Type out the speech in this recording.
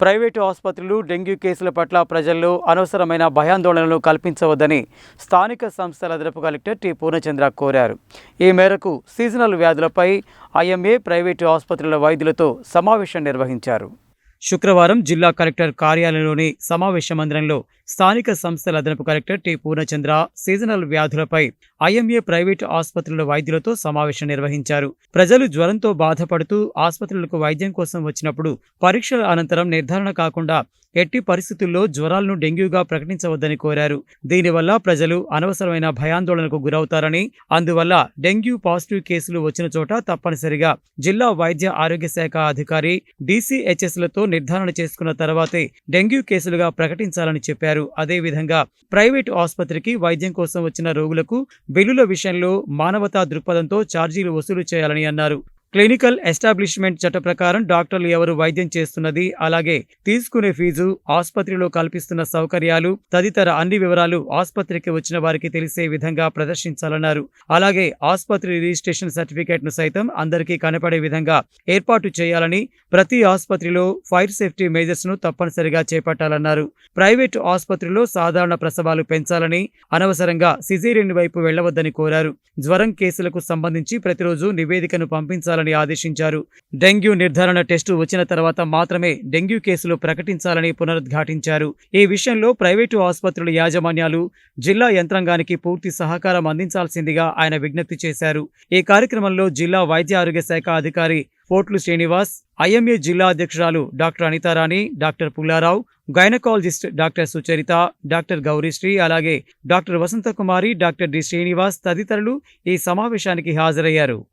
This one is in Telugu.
ప్రైవేటు ఆసుపత్రులు డెంగ్యూ కేసుల పట్ల ప్రజల్లో అనవసరమైన భయాందోళనలు కల్పించవద్దని స్థానిక సంస్థల అదనపు కలెక్టర్ టి. పూర్ణచంద్ర కోరారు. ఈ మేరకు సీజనల్ వ్యాధులపై ఐఎంఏ ప్రైవేటు ఆసుపత్రుల వైద్యులతో సమావేశం నిర్వహించారు. శుక్రవారం జిల్లా కలెక్టర్ కార్యాలయంలోని సమావేశ మందిరంలో స్థానిక సంస్థల అదనపు కలెక్టర్ టి పూర్ణచంద్ర సీజనల్ వ్యాధులపై ఐఎంఏ ప్రైవేటు ఆసుపత్రుల వైద్యులతో సమావేశం నిర్వహించారు. ప్రజలు జ్వరంతో బాధపడుతూ ఆసుపత్రులకు వైద్యం కోసం వచ్చినప్పుడు పరీక్షల అనంతరం నిర్ధారణ కాకుండా ఎట్టి పరిస్థితుల్లో జ్వరాలను డెంగ్యూగా ప్రకటించవద్దని కోరారు. దీనివల్ల ప్రజలు అనవసరమైన భయాందోళనకు గురవుతారని అందువల్ల డెంగ్యూ పాజిటివ్ కేసులు వచ్చిన చోట తప్పనిసరిగా జిల్లా వైద్య ఆరోగ్య శాఖ అధికారి డీసీహెచ్ఎస్లతో నిర్ధారణ చేసుకున్న తర్వాతే డెంగ్యూ కేసులుగా ప్రకటించాలని చెప్పారు. అదేవిధంగా ప్రైవేటు ఆసుపత్రికి వైద్యం కోసం వచ్చిన రోగులకు బిల్లుల విషయంలో మానవతా దృక్పథంతో ఛార్జీలు వసూలు చేయాలని అన్నారు. క్లినికల్ ఎస్టాబ్లిష్మెంట్ చట్ట ప్రకారం డాక్టర్లు ఎవరు వైద్యం చేస్తున్నది అలాగే తీసుకునే ఫీజు ఆసుపత్రిలో కల్పిస్తున్న సౌకర్యాలు తదితర అన్ని వివరాలు ఆసుపత్రికి వచ్చిన వారికి తెలిసే విధంగా ప్రదర్శించాలన్నారు. అలాగే ఆసుపత్రి రిజిస్ట్రేషన్ సర్టిఫికేట్ను సైతం అందరికీ కనపడే విధంగా ఏర్పాటు చేయాలని ప్రతి ఆసుపత్రిలో ఫైర్ సేఫ్టీ మెజర్స్ను తప్పనిసరిగా చేపట్టాలన్నారు. ప్రైవేటు ఆసుపత్రిలో సాధారణ ప్రసవాలు పెంచాలని అనవసరంగా సిజేరియన్ వైపు వెళ్ళవద్దని కోరారు. జ్వరం కేసులకు సంబంధించి ప్రతిరోజు నివేదికను పంపించాలని ఆదేశించారు. డెంగ్యూ నిర్ధారణ టెస్టు వచ్చిన తర్వాత మాత్రమే డెంగ్యూ కేసులు ప్రకటించాలని పునరుద్ఘాటించారు. ఈ విషయంలో ప్రైవేటు ఆసుపత్రుల యాజమాన్యాలు జిల్లా యంత్రాంగానికి పూర్తి సహకారం అందించాల్సిందిగా ఆయన విజ్ఞప్తి చేశారు. ఈ కార్యక్రమంలో జిల్లా వైద్య ఆరోగ్య శాఖ అధికారి పోట్లు శ్రీనివాస్ ఐఎంఏ జిల్లా అధ్యక్షురాలు doctor Anitharani doctor Pullarao gynaecologist doctor Sucharitha doctor Gowrisri అలాగే doctor Vasanthakumari doctor D Srinivas తదితరులు ఈ సమావేశానికి హాజరయ్యారు.